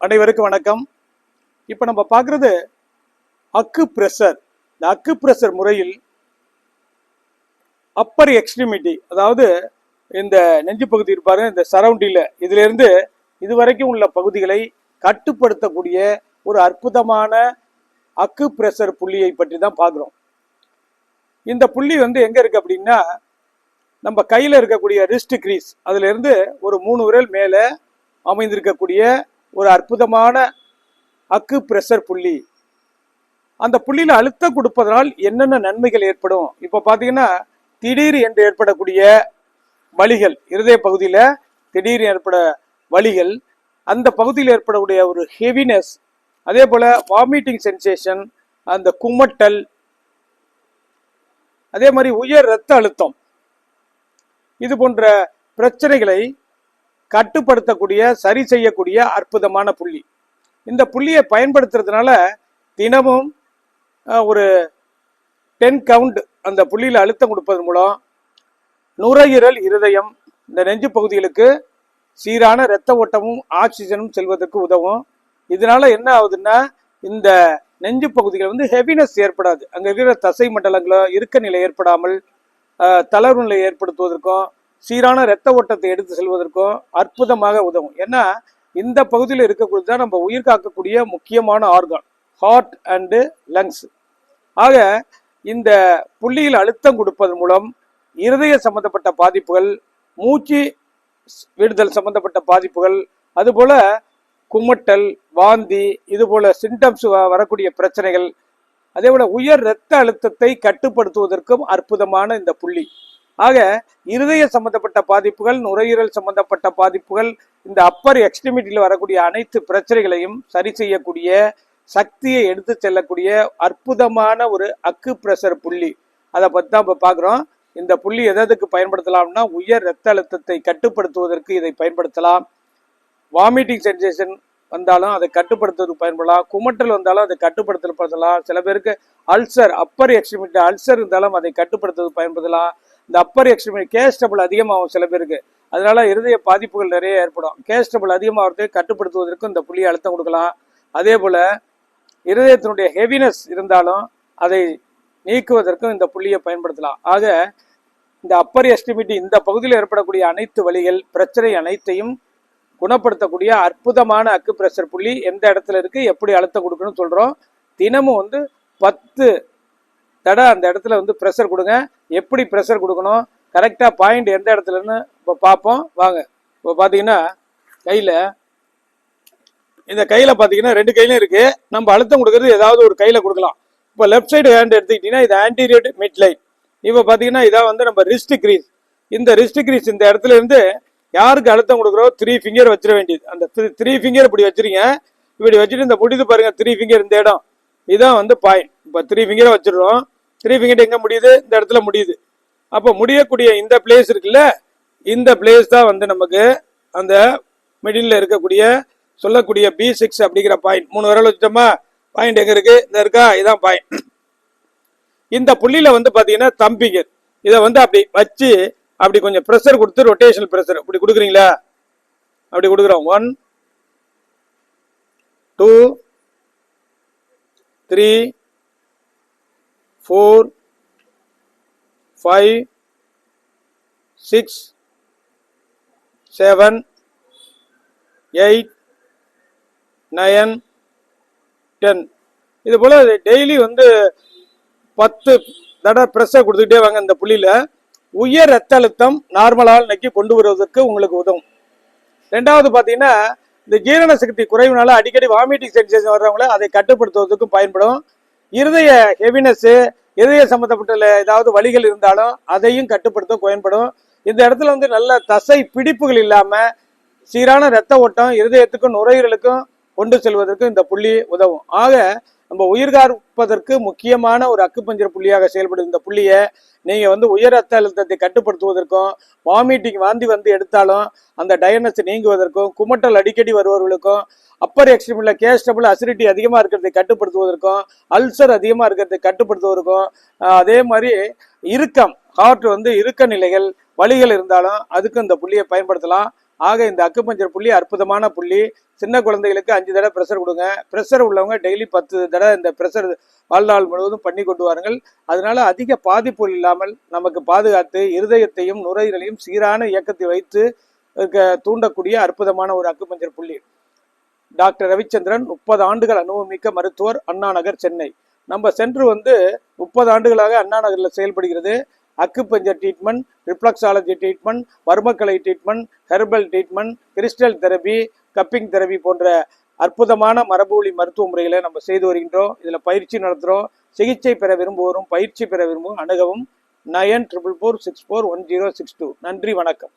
அனைவருக்கும் வணக்கம். இப்போ நம்ம பார்க்குறது அக்கு பிரஷர் இந்த அக்கு பிரஷர் முறையில் அப்பர் எக்ஸ்ட்ரிமிட்டி அதாவது இந்த நெஞ்சு பகுதி இருப்பாரு இந்த சரௌண்டியில் இதிலிருந்து இதுவரைக்கும் உள்ள பகுதிகளை கட்டுப்படுத்தக்கூடிய ஒரு அற்புதமான அக்கு பிரஷர் புள்ளியை பற்றி தான் பார்க்குறோம். இந்த புள்ளி வந்து எங்கே இருக்குது அப்படின்னா நம்ம கையில் இருக்கக்கூடிய ரிஸ்ட் கிரீஸ் அதிலிருந்து ஒரு மூணு விரல் மேலே அமைந்திருக்கக்கூடிய ஒரு அற்புதமான அக்கு பிரஷர் புள்ளி. அந்த புள்ளியில் அழுத்தம் கொடுப்பதனால் என்னென்ன நன்மைகள் ஏற்படும்? இப்போ பார்த்தீங்கன்னா திடீர் என்று ஏற்படக்கூடிய வலிகள் இருதய பகுதியில் திடீர் ஏற்பட வலிகள் அந்த பகுதியில் ஏற்படக்கூடிய ஒரு ஹெவினஸ் அதே போல் வாமிட்டிங் சென்சேஷன் அந்த குமட்டல் அதே மாதிரி உயர் இரத்த அழுத்தம். இது போன்ற பிரச்சனைகளை கட்டுப்படுத்தக்கூடிய சரி செய்யக்கூடிய அற்புதமான புள்ளி. இந்த புள்ளியை பயன்படுத்துறதுனால தினமும் ஒரு டென் கவுண்ட் அந்த புள்ளியில் அழுத்தம் கொடுப்பதன் மூலம் நுரையீரல் இருதயம் இந்த நெஞ்சு பகுதிகளுக்கு சீரான இரத்த ஓட்டமும் ஆக்சிஜனும் செல்வதற்கு உதவும். இதனால என்ன ஆகுதுன்னா இந்த நெஞ்சு பகுதிகள் வந்து ஹெவினஸ் ஏற்படாது. அங்கே இருக்கிற தசை மண்டலங்களோ இருக்க நிலை ஏற்படாமல் தளர்வு நிலை ஏற்படுத்துவதற்கும் சீரான இரத்த ஓட்டத்தை எடுத்து செல்வதற்கும் அற்புதமாக உதவும். ஏன்னா இந்த பகுதியில் இருக்கக்கூடியது தான் நம்ம உயிர் காக்கக்கூடிய முக்கியமான ஆர்கான் ஹார்ட் அண்டு லங்ஸ் ஆக இந்த புள்ளியில் அழுத்தம் கொடுப்பதன் மூலம் இருதய சம்பந்தப்பட்ட பாதிப்புகள் மூச்சு விடுதல் சம்பந்தப்பட்ட பாதிப்புகள் அதுபோல குமட்டல் வாந்தி இது போல சிம்டம்ஸ் வரக்கூடிய பிரச்சனைகள் அதே போல உயர் இரத்த அழுத்தத்தை கட்டுப்படுத்துவதற்கும் அற்புதமான இந்த புள்ளி. ஆக இருதய சம்பந்தப்பட்ட பாதிப்புகள் நுரையீரல் சம்பந்தப்பட்ட பாதிப்புகள் இந்த அப்பர் எக்ஸ்ட்ரிமிட்டியில் வரக்கூடிய அனைத்து பிரச்சனைகளையும் சரி செய்யக்கூடிய சக்தியை எடுத்து செல்லக்கூடிய அற்புதமான ஒரு அக்கு பிரஷர் புள்ளி. அதை பற்றி தான் இப்போ பார்க்குறோம் இந்த புள்ளி எதற்கு பயன்படுத்தலாம்னா உயர் இரத்த அழுத்தத்தை கட்டுப்படுத்துவதற்கு இதை பயன்படுத்தலாம். வாமிட்டிங் சென்சேஷன் வந்தாலும் அதை கட்டுப்படுத்துவதற்கு பயன்படலாம். குமட்டல் வந்தாலும் அதை கட்டுப்படுத்தப்படுத்தலாம் சில பேருக்கு அல்சர் அப்பர் எக்ஸ்ட்ரிமிட்டி அல்சர் இருந்தாலும் அதை கட்டுப்படுத்துவதற்கு பயன்படுத்தலாம் இந்த அப்பர் எக்ஸ்ட்ரிமிட்டி கேஸ்டபிள் அதிகமாகும் சில பேருக்கு. அதனால இருதய பாதிப்புகள் நிறைய ஏற்படும். கேஸ்டபிள் அதிகமாகிறதை கட்டுப்படுத்துவதற்கும் இந்த புள்ளியை அழுத்தம் கொடுக்கலாம். அதே போல இருதயத்தினுடைய ஹெவினஸ் இருந்தாலும் அதை நீக்குவதற்கும் இந்த புள்ளியை பயன்படுத்தலாம். ஆக இந்த அப்பர் எஸ்டிமிட்டி இந்த பகுதியில் ஏற்படக்கூடிய அனைத்து வழிகள் பிரச்சனை அனைத்தையும் குணப்படுத்தக்கூடிய அற்புதமான அக்கு பிரஷர் புள்ளி எந்த இடத்துல இருக்கு எப்படி அழுத்தம் கொடுக்கணும்னு சொல்றோம். தினமும் வந்து பத்து தடை அந்த இடத்துல வந்து ப்ரெஷர் கொடுங்க. எப்படி ப்ரெஷர் கொடுக்கணும்? கரெக்டாக பாயிண்ட் எந்த இடத்துலன்னு இப்போ பார்ப்போம் வாங்க. இப்போ பார்த்தீங்கன்னா கையில் இந்த கையில் பார்த்தீங்கன்னா ரெண்டு கையிலும் இருக்குது நம்ம அழுத்தம் கொடுக்கறது ஏதாவது ஒரு கையில் கொடுக்கலாம். இப்போ லெஃப்ட் சைடு ஹேண்ட் எடுத்துக்கிட்டிங்கன்னா இது ஆன்டீரியர் மிட் லைன் இப்போ பார்த்தீங்கன்னா இதான் வந்து நம்ம ரிஸ்ட் கிரீஸ் இந்த ரிஸ்ட் கிரீஸ் இந்த இடத்துல இருந்து யாருக்கு அழுத்தம் கொடுக்குறோ த்ரீ ஃபிங்கர் வச்சிட வேண்டியது. அந்த த்ரீ ஃபிங்கர் இப்படி வச்சிருங்க. இப்படி வச்சுட்டு இந்த முடிது பாருங்க த்ரீ ஃபிங்கர் இந்த இடம். இதான் வந்து பாயிண்ட் இப்போ த்ரீ ஃபிங்கரை வச்சிடுறோம். த்ரீ ஃபிங்கர் எங்கே முடியுது? இந்த இடத்துல முடியுது. அப்போ முடியக்கூடிய இந்த பிளேஸ் இருக்குல்ல இந்த பிளேஸ் தான் வந்து நமக்கு அந்த மிடில் இருக்கக்கூடிய சொல்லக்கூடிய பி சிக்ஸ் அப்படிங்கிற பாயிண்ட் மூணு விரல் வச்சிட்டோமா? பாயிண்ட் எங்க இருக்கு? இந்த இருக்கா? இதான் பாயிண்ட் இந்த புள்ளியில வந்து பார்த்தீங்கன்னா தம்பிங்கர் இதை வந்து அப்படி வச்சு அப்படி கொஞ்சம் ப்ரெஷர் கொடுத்து ரொட்டேஷனல் ப்ரெஷர் இப்படி கொடுக்குறீங்களா? அப்படி கொடுக்குறோம். One two three four five six seven eight nine ten இது போல் டெய்லி வந்து பத்து தடவை ப்ரெஸ்ஸை கொடுத்துக்கிட்டே வாங்க இந்த புள்ளியில். உயர் ரத்த அழுத்தம் நார்மலால் நக்கி கொண்டு வருவதற்கு உங்களுக்கு உதவும். ரெண்டாவது பார்த்தீங்கன்னா இந்த ஜீரண சக்தி குறைவுனால அடிக்கடி வாமிட்டிங் சென்சேஷன் வர்றவங்கள அதை கட்டுப்படுத்துவதற்கும் பயன்படும். இருதய ஹெவினஸ்ஸு இருதய சம்மந்தப்பட்ட ஏதாவது வழிகள் இருந்தாலும் அதையும் கட்டுப்படுத்த பயன்படும். இந்த இடத்துல வந்து நல்ல தசை பிடிப்புகள் இல்லாமல் சீரான இரத்த ஓட்டம் இருதயத்துக்கும் நுரையீரலுக்கும் கொண்டு செல்வதற்கு இந்த புள்ளி உதவும். ஆக நம்ம உயிர் காப்பதற்கு முக்கியமான ஒரு அக்குப்பஞ்சர் புள்ளியாக செயல்படும் இந்த புள்ளியை நீங்க வந்து உயர் ரத்த அழுத்தத்தை கட்டுப்படுத்துவதற்கும் வாமிட்டிங் வாந்தி வந்து எடுத்தாலும் அந்த டயனஸ் நீங்குவதற்கும் குமட்டல் அடிக்கடி வருபவர்களுக்கும் அப்பர் எக்ஸ்ட்ரீமில் கேஸ்டபிள் அசிடிட்டி அதிகமாக இருக்கிறதை கட்டுப்படுத்துவதற்கும் அல்சர் அதிகமாக இருக்கிறதை கட்டுப்படுத்துவதற்கும் அதே மாதிரி இறுக்கம் ஹார்ட் வந்து இறுக்க நிலைகள் வலிகள் இருந்தாலும் அதுக்கும் இந்த புள்ளியை பயன்படுத்தலாம். ஆக இந்த அக்குப்பஞ்சர் புள்ளி அற்புதமான புள்ளி. சின்ன குழந்தைகளுக்கு அஞ்சு தடவை ப்ரெஷர் கொடுங்க. ப்ரெஷர் உள்ளவங்க டெய்லி பத்து தடவை இந்த ப்ரெஷர் வாழ்நாள் முழுவதும் பண்ணி கொண்டு வாருங்கள். அதனால அதிக பாதிப்புகள் இல்லாமல் நமக்கு பாதுகாத்து இருதயத்தையும் நுரையீரலையும் சீரான இயக்கத்தை வைத்து இருக்க தூண்டக்கூடிய அற்புதமான ஒரு அக்குப்பஞ்சர் புள்ளி. டாக்டர் ரவிச்சந்திரன் முப்பது ஆண்டுகள் அனுபவமிக்க மருத்துவர் அண்ணா நகர் சென்னை. நம்ம சென்று வந்து முப்பது ஆண்டுகளாக அண்ணா நகரில் செயல்படுகிறது. Acupuncture treatment reflexology treatment வர்மக்கலை treatment herbal treatment crystal therapy cupping therapy போன்ற அற்புதமான மரபுவழி மருத்துவ முறைகளை நம்ம செய்து வருகின்றோம். இதில் பயிற்சி நடத்துகிறோம். சிகிச்சை பெற விரும்புவோரும் பயிற்சி பெற விரும்பும் அணுகவும் nine triple four six four one zero six two நன்றி வணக்கம்.